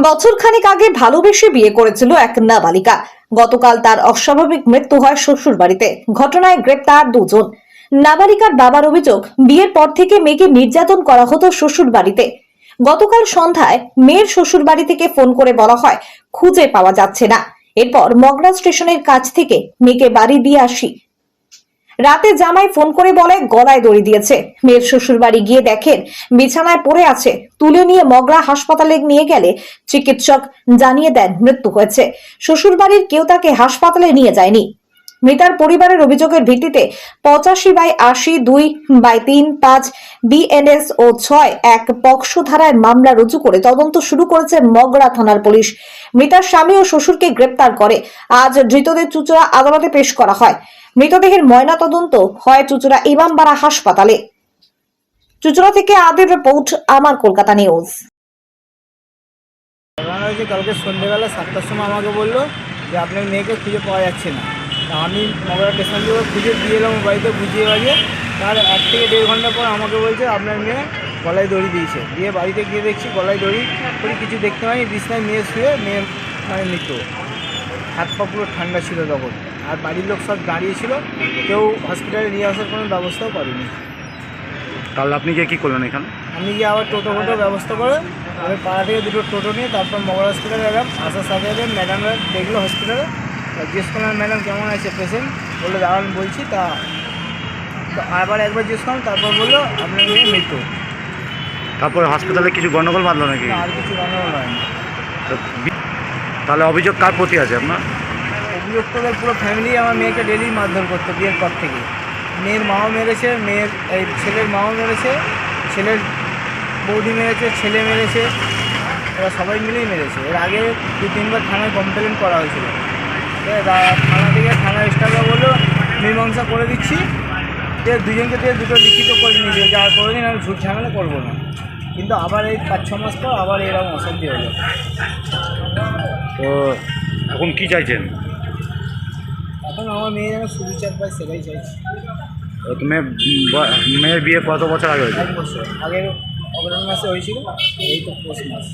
বছর খানেক আগে ভালোবেসে বিয়ে করেছিল এক নাবালিকা। গতকাল তার অস্বাভাবিক মৃত্যু হয় শ্বশুর বাড়িতে ঘটনায় গ্রেপ্তার দুজন। নাবালিকার বাবার অভিযোগ, বিয়ের পর থেকে মেয়েকে নির্যাতন করা হতো শ্বশুর বাড়িতে গতকাল সন্ধ্যায় মেয়ের শ্বশুর বাড়ি থেকে ফোন করে বলা হয়, খুঁজে পাওয়া যাচ্ছে না। এরপর মগরা স্টেশনের কাছ থেকে মেয়েকে বাড়ি দিয়ে আসি। রাতে জামাই ফোন করে বলে, গলায় দড়ি দিয়েছে। মেয়ের শ্বশুর বাড়ি গিয়ে দেখেন, বিছানায় পড়ে আছে। তুলে নিয়ে মগরা হাসপাতালে নিয়ে গেলে চিকিৎসক জানিয়ে দেন, মৃত্যু হয়েছে। শ্বশুর বাড়ির কেউ তাকে হাসপাতালে নিয়ে যায়নি। মৃতার পরিবারের অভিযোগের ভিত্তিতে পঁচাশি বাই আশি, দুই বাই তিন, পাঁচ বিএনএস ও ছয় এক পক্সো ধারায় মামলা রুজু করে তদন্ত শুরু করেছে মগরা থানার পুলিশ। মৃতার স্বামী ও শ্বশুরকে গ্রেপ্তার করে। আজ ধৃতদের চুচড়া আদালতে পেশ করা হয়। মৃতদেহের ময়না তদন্ত হয় চুচড়া ইমামবাড়া হাসপাতালে। চুচড়া থেকে আদির রিপোর্ট, আমার কলকাতা নিউজ। কালকে সন্ধ্যেবেলা সাতটার সময় আমাকে বলল যে আপনার মেয়েকে খুঁজে পাওয়া যাচ্ছে না। আমি মগরা স্টেশন থেকে খুঁজে দিয়ে এলাম বাড়িতে বুঝিয়ে বাজিয়ে তার এক থেকে দেড় ঘণ্টা পর আমাকে বলছে আপনার মেয়ে গলায় দড়ি দিয়েছে। দিয়ে বাড়িতে গিয়ে দেখছি গলায় দড়ি করে কিছু দেখতে পাইনি বিছনায় মেয়ে শুয়ে মেয়ে মানে মৃত্যু হাত পা পুরো ঠান্ডা ছিল তখন। আর বাড়ির লোক সব দাঁড়িয়ে ছিল কেউ হসপিটালে নিয়ে আসার কোনো ব্যবস্থাও করেনি। তাহলে আপনি গিয়ে কী করলেন এখানে? আমি গিয়ে আবার টোটো ফোটো ব্যবস্থা করে আমি পাড়া থেকে দুটো টোটো নিয়ে তারপর মগর হসপিটালে এলাম। আসার সাথে সাথে ম্যাডামরা দেখল হসপিটালে জিজ্ঞেস করলাম ম্যাডাম কেমন আছে পেশেন্ট বলল দাঁড়ান বলছি। তা আবার একবার জিজ্ঞেস করলাম তারপর বলল আপনার মেয়ে মৃত্যু। তারপর হসপিটালে কিছু গন্ডগোল বাঁধলো নাকি? আর কিছু গণ্ডগোল হয়নি। তাহলে অভিযোগ কার প্রতি আছে আপনার? অভিযুক্তদের পুরো ফ্যামিলি আমার মেয়েকে ডেলি মারধর করতো বিয়ের পর থেকে। মেয়ের মাও মেরেছে মেয়ের এই ছেলের মাও মেরেছে ছেলের বৌদি মেরেছে ছেলে মেরেছে এরা সবাই মিলেই মেরেছে। এর আগে দু তিনবার থানায় কমপ্লেন করা হয়েছিল। তা- থানা থেকে থানার স্টাফরা বলল মীমাংসা করে দিচ্ছি। যে দুজনকে দিয়ে দুটো লিখিত করে নিয়েছে যে আর কোনোদিন আমি ঝুট ঝামেলা করব না। কিন্তু আবার এই পাঁচ ছ মাস পর আবার এরকম অশান্তি হলো তো এখন কি চাইছেন? এখন আমার মেয়ে যেন সুবিচার পায় সেটাই চাইছি। তুমি মেয়ের বিয়ে কত বছর আগে হয়েছে? এক বছর। আগের অগ্রহণ মাসে হয়েছিল এই তো পৌষ মাস।